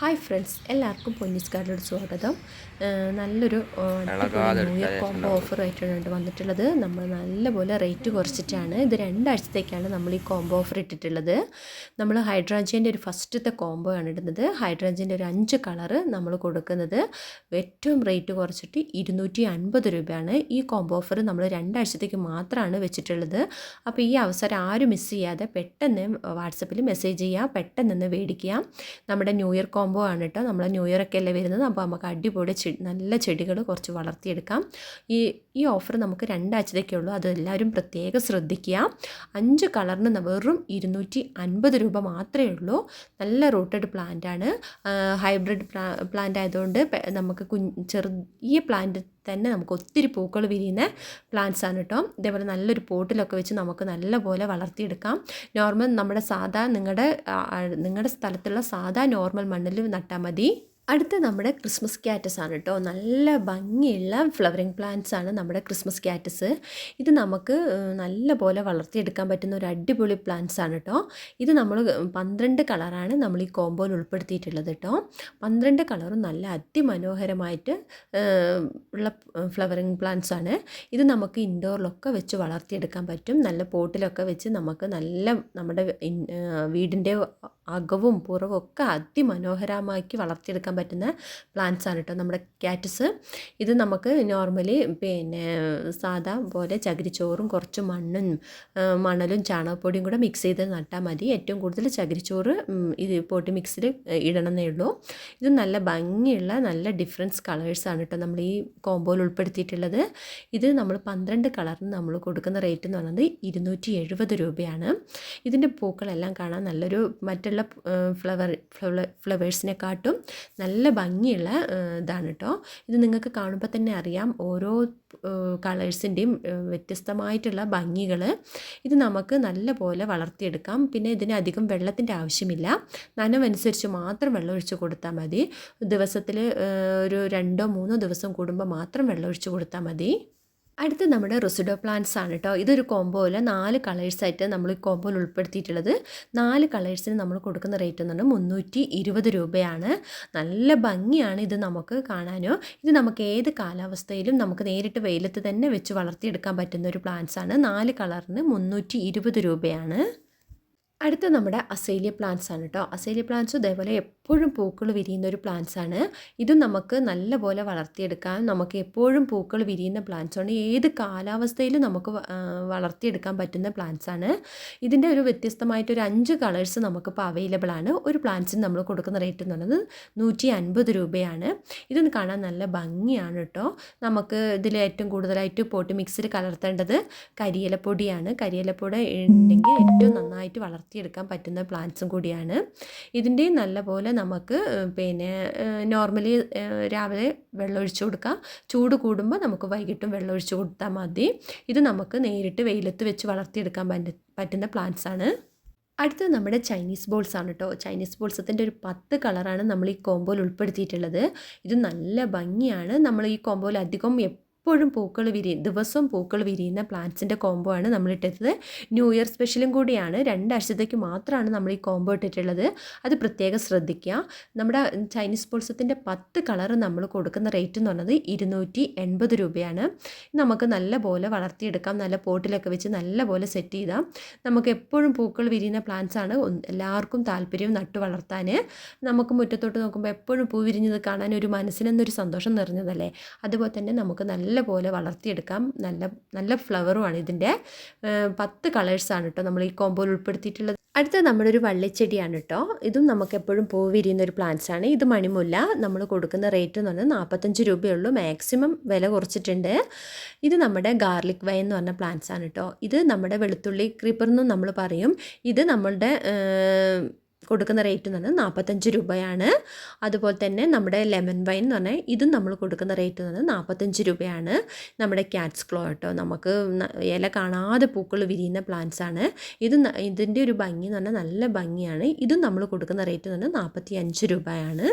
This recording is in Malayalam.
ഹായ് ഫ്രണ്ട്സ് എല്ലാവർക്കും പൊന്നീസ് കാർഡിലോട് സ്വാഗതം നല്ലൊരു ന്യൂ ഇയർ കോംബോ ഓഫർ ആയിട്ടാണ് വന്നിട്ടുള്ളത്. നമ്മൾ നല്ലപോലെ റേറ്റ് കുറച്ചിട്ടാണ് ഇത് രണ്ടാഴ്ചത്തേക്കാണ് നമ്മൾ ഈ കോംബോ ഓഫർ ഇട്ടിട്ടുള്ളത്. നമ്മൾ ഹൈഡ്രാഞ്ചിന്റെ ഒരു ഫസ്റ്റത്തെ കോംബോ ആണ് ഇടുന്നത്. ഹൈഡ്രാഞ്ചിന്റെ ഒരു അഞ്ച് കളറ് നമ്മൾ കൊടുക്കുന്നത്. ഏറ്റവും റേറ്റ് കുറച്ചിട്ട് ഇരുന്നൂറ്റി അൻപത് രൂപയാണ്. ഈ കോംബോ ഓഫർ നമ്മൾ രണ്ടാഴ്ചത്തേക്ക് മാത്രമാണ് വെച്ചിട്ടുള്ളത്. അപ്പോൾ ഈ അവസരം ആരും മിസ് ചെയ്യാതെ പെട്ടെന്ന് വാട്സപ്പിൽ മെസ്സേജ് ചെയ്യുക പെട്ടെന്ന് മേടിക്കുക നമ്മുടെ ന്യൂ ഇയർ കോംബോ ആണ് കേട്ടോ. നമ്മൾ ന്യൂ ഇയർ ഒക്കെ അല്ലേ വരുന്നത്? അപ്പോൾ നമുക്ക് അടിപൊളി ചെടി നല്ല ചെടികൾ കുറച്ച് വളർത്തിയെടുക്കാം. ഈ ഈ ഓഫർ നമുക്ക് രണ്ടാഴ്ചത്തേക്കേ ഉള്ളൂ. അത് എല്ലാവരും പ്രത്യേകം ശ്രദ്ധിക്കുക. അഞ്ച് കളറിന് വെറും ഇരുന്നൂറ്റി അൻപത് രൂപ മാത്രമേ ഉള്ളൂ. നല്ല റൂട്ടഡ് പ്ലാന്റ് ആണ്. ഹൈബ്രിഡ് പ്ലാന്റ് ആയതുകൊണ്ട് നമുക്ക് കുഞ്ഞ് ചെറിയ പ്ലാന്റ് തന്നെ നമുക്ക് ഒത്തിരി പൂക്കൾ വിരിയുന്ന പ്ലാന്റ്സ് ആണ് കേട്ടോ ഇതേപോലെ നല്ലൊരു പോട്ടിലൊക്കെ വെച്ച് നമുക്ക് നല്ലപോലെ വളർത്തിയെടുക്കാം. നോർമൽ നമ്മുടെ സാധാ നിങ്ങളുടെ നിങ്ങളുടെ സ്ഥലത്തുള്ള സാധാ നോർമൽ മണ്ണിൽ നട്ടാൽ മതി. അടുത്ത നമ്മുടെ ക്രിസ്മസ് ക്യാറ്റസ് ആണ് കേട്ടോ നല്ല ഭംഗിയുള്ള ഫ്ലവറിങ് പ്ലാന്റ്സ് ആണ് നമ്മുടെ ക്രിസ്മസ് ക്യാറ്റസ് ഇത് നമുക്ക് നല്ല പോലെ വളർത്തിയെടുക്കാൻ പറ്റുന്ന ഒരു അടിപൊളി പ്ലാന്റ്സ് ആണ് കേട്ടോ ഇത് നമ്മൾ പന്ത്രണ്ട് കളറാണ് നമ്മൾ ഈ കോമ്പോയിൽ ഉൾപ്പെടുത്തിയിട്ടുള്ളത് കേട്ടോ പന്ത്രണ്ട് കളറും നല്ല അതിമനോഹരമായിട്ട് ഉള്ള ഫ്ലവറിങ് പ്ലാന്റ്സ് ആണ്. ഇത് നമുക്ക് ഇൻഡോറിലൊക്കെ വെച്ച് വളർത്തിയെടുക്കാൻ പറ്റും. നല്ല പോട്ടിലൊക്കെ വെച്ച് നമുക്ക് നല്ല നമ്മുടെ വീടിന്റെ അകവും പുറവും ഒക്കെ അതിമനോഹരമാക്കി വളർത്തിയെടുക്കാൻ പറ്റുന്ന പ്ലാന്റ്സ് ആണ് കേട്ടോ നമ്മുടെ കാറ്റസ് ഇത് നമുക്ക് നോർമലി പിന്നെ സാധാ പോലെ ചകിരിച്ചോറും കുറച്ച് മണ്ണും മണലും ചാണകപ്പൊടിയും കൂടെ മിക്സ് ചെയ്ത് നട്ടാൽ മതി. ഏറ്റവും കൂടുതൽ ചകിരിച്ചോറ് ഇത് പോട്ടി മിക്സിൽ ഇടണമെന്നേ ഉള്ളൂ. ഇത് നല്ല ഭംഗിയുള്ള നല്ല ഡിഫറൻസ് കളേഴ്സ് ആണ് കേട്ടോ നമ്മൾ ഈ കോമ്പോയിൽ ഉൾപ്പെടുത്തിയിട്ടുള്ളത്. ഇത് നമ്മൾ പന്ത്രണ്ട് കളറിന് നമ്മൾ കൊടുക്കുന്ന റേറ്റ് എന്ന് പറയുന്നത് ഇരുന്നൂറ്റി എഴുപത് രൂപയാണ്. ഇതിന്റെ പൂക്കളെല്ലാം കാണാൻ നല്ലൊരു മറ്റുള്ള ഫ്ലവർ ഫ്ലവേഴ്സിനെക്കാട്ടും നല്ല ഭംഗിയുള്ള ഇതാണ് കേട്ടോ ഇത് നിങ്ങൾക്ക് കാണുമ്പോൾ തന്നെ അറിയാം ഓരോ കളേഴ്സിന്റെയും വ്യത്യസ്തമായിട്ടുള്ള ഭംഗികൾ ഇത് നമുക്ക് നല്ല പോലെ വളർത്തിയെടുക്കാം. പിന്നെ ഇതിന് അധികം വെള്ളത്തിന്റെ ആവശ്യമില്ല. നനവനുസരിച്ച് മാത്രം വെള്ളം ഒഴിച്ച് കൊടുത്താൽ മതി. ദിവസത്തിൽ ഒരു രണ്ടോ മൂന്നോ ദിവസം കൂടുമ്പോൾ മാത്രം വെള്ളം ഒഴിച്ച് കൊടുത്താൽ മതി. അടുത്ത് നമ്മുടെ റൊസിഡോ പ്ലാന്റ്സ് ആണ് കേട്ടോ ഇതൊരു കോമ്പോയിൽ നാല് കളേഴ്സായിട്ട് നമ്മൾ ഈ കോമ്പോയിൽ ഉൾപ്പെടുത്തിയിട്ടുള്ളത്. നാല് കളേഴ്സിന് നമ്മൾ കൊടുക്കുന്ന റേറ്റ് എന്ന് പറഞ്ഞാൽ മുന്നൂറ്റി ഇരുപത് രൂപയാണ്. നല്ല ഭംഗിയാണ് ഇത് നമുക്ക് കാണാനോ. ഇത് നമുക്ക് ഏത് കാലാവസ്ഥയിലും നമുക്ക് നേരിട്ട് വെയിലത്ത് തന്നെ വെച്ച് വളർത്തിയെടുക്കാൻ പറ്റുന്ന ഒരു പ്ലാന്റ്സ് ആണ്. നാല് കളറിന് മുന്നൂറ്റി രൂപയാണ്. അടുത്ത നമ്മുടെ അസേലിയ പ്ലാന്റ്സ് ആണ് കേട്ടോ അസേലിയ പ്ലാന്റ്സ് ഇതേപോലെ എപ്പോഴും പൂക്കൾ വിരിയുന്ന ഒരു പ്ലാന്റ്സ് ആണ്. ഇത് നമുക്ക് നല്ലപോലെ വളർത്തിയെടുക്കാൻ നമുക്ക് എപ്പോഴും പൂക്കൾ വിരിയുന്ന പ്ലാന്റ്സ് ആണ്. ഏത് കാലാവസ്ഥയിലും നമുക്ക് വളർത്തിയെടുക്കാൻ പറ്റുന്ന പ്ലാന്റ്സ് ആണ്. ഇതിന്റെ ഒരു വ്യത്യസ്തമായിട്ട് ഒരു അഞ്ച് കളേഴ്സ് നമുക്കിപ്പോൾ അവൈലബിൾ ആണ്. ഒരു പ്ലാന്റ്സിന് നമ്മൾ കൊടുക്കുന്ന റേറ്റ് എന്ന് പറയുന്നത് നൂറ്റി അൻപത് രൂപയാണ്. ഇതൊന്ന് കാണാൻ നല്ല ഭംഗിയാണ് കേട്ടോ നമുക്ക് ഇതിൽ ഏറ്റവും കൂടുതലായിട്ട് പോട്ട് മിക്സിൽ കലർത്തേണ്ടത് കരിയിലപ്പൊടിയാണ് കരിയിലപ്പൊടി ഉണ്ടെങ്കിൽ ഏറ്റവും നന്നായിട്ട് വളർത്തിയെടുക്കാൻ പറ്റുന്ന പ്ലാന്റ്സും കൂടിയാണ്. ഇതിന്റെ നല്ലപോലെ നമുക്ക് പിന്നെ നോർമലി രാവിലെ വെള്ളം ഒഴിച്ചു കൊടുക്കാം. ചൂട് കൂടുമ്പോൾ നമുക്ക് വൈകിട്ടും വെള്ളം ഒഴിച്ചു കൊടുത്താൽ മതി. ഇത് നമുക്ക് നേരിട്ട് വെയിലത്ത് വെച്ച് വളർത്തിയെടുക്കാൻ പറ്റ- പറ്റുന്ന പ്ലാന്റ്സ് ആണ് അടുത്തത് നമ്മുടെ ചൈനീസ് ബോൾസ് ആണ് കേട്ടോ. ചൈനീസ് ബോൾസത്തിന്റെ ഒരു പത്ത് കളറാണ് നമ്മൾ ഈ കോമ്പോയിൽ ഉൾപ്പെടുത്തിയിട്ടുള്ളത്. ഇത് നല്ല ഭംഗിയാണ്. നമ്മൾ ഈ കോമ്പോയിൽ അധികം എപ്പോഴും പൂക്കൾ വിരി ദിവസവും പൂക്കൾ വിരിയുന്ന പ്ലാന്റ്സിന്റെ കോംബോ ആണ് നമ്മൾ ഇട്ടത് ന്യൂ ഇയർ സ്പെഷ്യലും കൂടിയാണ്. രണ്ടാഴ്ചത്തേക്ക് മാത്രമാണ് നമ്മൾ ഈ കോംബോ ഇട്ടിട്ടുള്ളത്. അത് പ്രത്യേകം ശ്രദ്ധിക്കുക. നമ്മുടെ ചൈനീസ് പോൾസത്തിന്റെ പത്ത് കളർ നമ്മൾ കൊടുക്കുന്ന റേറ്റ് എന്ന് പറഞ്ഞത് ഇരുന്നൂറ്റി എൺപത് രൂപയാണ്. നമുക്ക് നല്ല പോലെ വളർത്തിയെടുക്കാം. നല്ല പോട്ടിലൊക്കെ വെച്ച് നല്ല പോലെ സെറ്റ് ചെയ്താൽ നമുക്ക് എപ്പോഴും പൂക്കൾ വിരിയുന്ന പ്ലാന്റ്സ് ആണ് എല്ലാവർക്കും താല്പര്യം നട്ടു വളർത്താൻ നമുക്ക് മുറ്റത്തോട്ട് നോക്കുമ്പോൾ എപ്പോഴും പൂ വിരിഞ്ഞത് കാണാൻ ഒരു മനസ്സിനെന്നൊരു സന്തോഷം നിറഞ്ഞതല്ലേ? അതുപോലെ തന്നെ നമുക്ക് നല്ല പോലെ വളർത്തിയെടുക്കാം. നല്ല നല്ല ഫ്ലവറുമാണ് ഇതിന്റെ. പത്ത് കളേഴ്സാണ് കേട്ടോ നമ്മൾ ഈ കോമ്പോയിൽ ഉൾപ്പെടുത്തിയിട്ടുള്ളത്. അടുത്ത നമ്മുടെ ഒരു വള്ളിച്ചെടിയാണ് കേട്ടോ ഇതും നമുക്ക് എപ്പോഴും പൂ വിരിയുന്ന ഒരു പ്ലാന്റ്സ് ആണ് ഇത് മണിമുല്ല. നമ്മൾ കൊടുക്കുന്ന റേറ്റ് എന്ന് പറഞ്ഞാൽ നാൽപ്പത്തഞ്ച് രൂപയുള്ളൂ. മാക്സിമം വില കുറച്ചിട്ടുണ്ട്. ഇത് നമ്മുടെ ഗാർലിക് വൈ എന്ന് പറഞ്ഞ പ്ലാന്റ്സ് ആണ് കേട്ടോ ഇത് നമ്മുടെ വെളുത്തുള്ളി ക്രീപ്പർ എന്നും നമ്മൾ പറയും. ഇത് നമ്മളുടെ കൊടുക്കുന്ന റേറ്റ് എന്ന് പറഞ്ഞാൽ നാൽപ്പത്തഞ്ച് രൂപയാണ്. അതുപോലെ തന്നെ നമ്മുടെ ലെമൺ വൈൻ എന്ന് പറഞ്ഞാൽ ഇതും നമ്മൾ കൊടുക്കുന്ന റേറ്റ് എന്ന് പറഞ്ഞാൽ നാൽപ്പത്തഞ്ച് രൂപയാണ്. നമ്മുടെ ക്യാറ്റ്സ് ക്ലോ കേട്ടോ നമുക്ക് ഇല കാണാതെ പൂക്കൾ വിരിയുന്ന പ്ലാന്റ്സ് ആണ്. ഇത് ഇതിന്റെ ഒരു ഭംഗി എന്ന് പറഞ്ഞാൽ നല്ല ഭംഗിയാണ്. ഇതും നമ്മൾ കൊടുക്കുന്ന റേറ്റ് എന്ന് പറഞ്ഞാൽ നാൽപ്പത്തി അഞ്ച് രൂപയാണ്.